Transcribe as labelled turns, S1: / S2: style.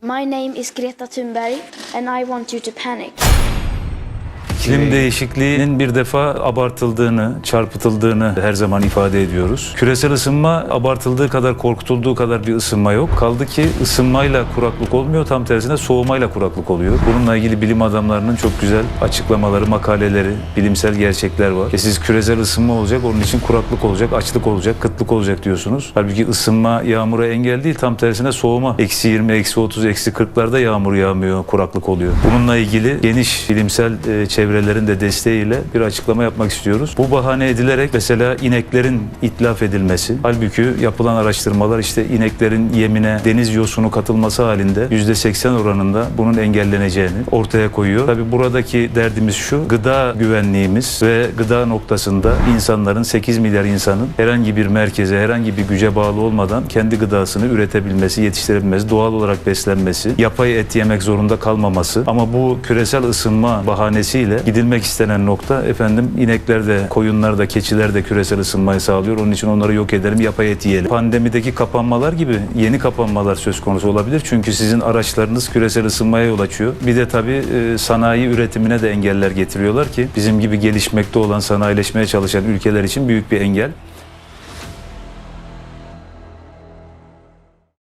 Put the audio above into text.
S1: My name is Greta Thunberg, and I want you to panic.
S2: İklim değişikliğinin bir defa abartıldığını, çarpıtıldığını her zaman ifade ediyoruz. Küresel ısınma abartıldığı kadar, korkutulduğu kadar bir ısınma yok. Kaldı ki ısınmayla kuraklık olmuyor, tam tersine soğumayla kuraklık oluyor. Bununla ilgili bilim adamlarının çok güzel açıklamaları, makaleleri, bilimsel gerçekler var. E siz küresel ısınma olacak, onun için kuraklık olacak, açlık olacak, kıtlık olacak diyorsunuz. Halbuki ısınma yağmura engel değil, tam tersine soğuma. Eksi 20, eksi 30, eksi 40'larda yağmur yağmıyor, kuraklık oluyor. Bununla ilgili geniş bilimsel e, çevrelerin de desteğiyle bir açıklama yapmak istiyoruz. Bu bahane edilerek mesela ineklerin itlaf edilmesi, halbuki yapılan araştırmalar işte ineklerin yemine deniz yosunu katılması halinde %80 oranında bunun engelleneceğini ortaya koyuyor. Tabi buradaki derdimiz şu, gıda güvenliğimiz ve gıda noktasında insanların 8 milyar insanın herhangi bir merkeze, herhangi bir güce bağlı olmadan kendi gıdasını üretebilmesi, yetiştirebilmesi, doğal olarak beslenmesi, yapay et yemek zorunda kalmaması ama bu küresel ısınma bahanesiyle gidilmek istenen nokta efendim inekler de, koyunlar da, keçiler de küresel ısınmayı sağlıyor. Onun için onları yok edelim, yapay et yiyelim. Pandemideki kapanmalar gibi yeni kapanmalar söz konusu olabilir. Çünkü sizin araçlarınız küresel ısınmaya yol açıyor. Bir de tabii e, sanayi üretimine de engeller getiriyorlar ki bizim gibi gelişmekte olan, sanayileşmeye çalışan ülkeler için büyük bir engel.